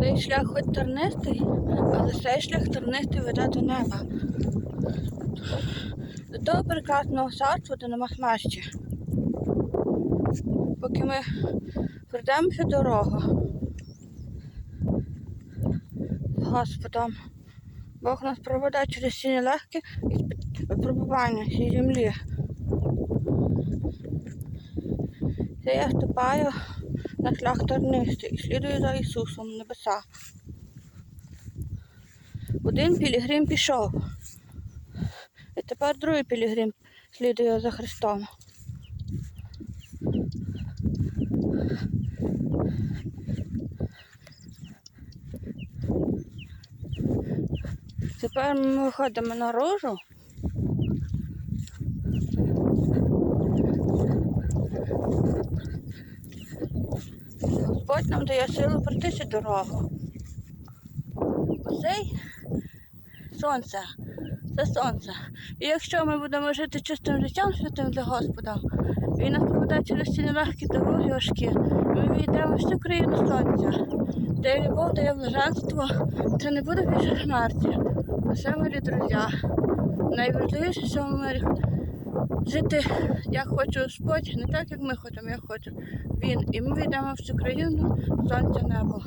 Цей шлях хоч тернистий, але цей шлях тернистий веде до неба. До того прекрасного царства, де нема смерті. Поки ми пройдемо всю дорогу Господом, Бог нас проведе через ці нелегкі випробування цій землі. Це я ступаю на шлях тернистий і слідую за Ісусом небеса. Один пілігрим пішов. І тепер другий пілігрим слідує за Христом. Тепер ми виходимо наружу. Господь нам дає силу пройти цю дорогу. Оцей сонце, це сонце. І якщо ми будемо жити чистим життям святим для Господа, він нас проведе через ці нелегкі дороги важкі, ми війдемо всю країну сонця, де любов, де є блаженство, це не буде більше смерті. Усе, милі друзі, найважливіше цьому мирі жити, як хочу Господь, не так, як ми хочемо, як хочу. Він. І ми війдемо в цю країну сонця небо.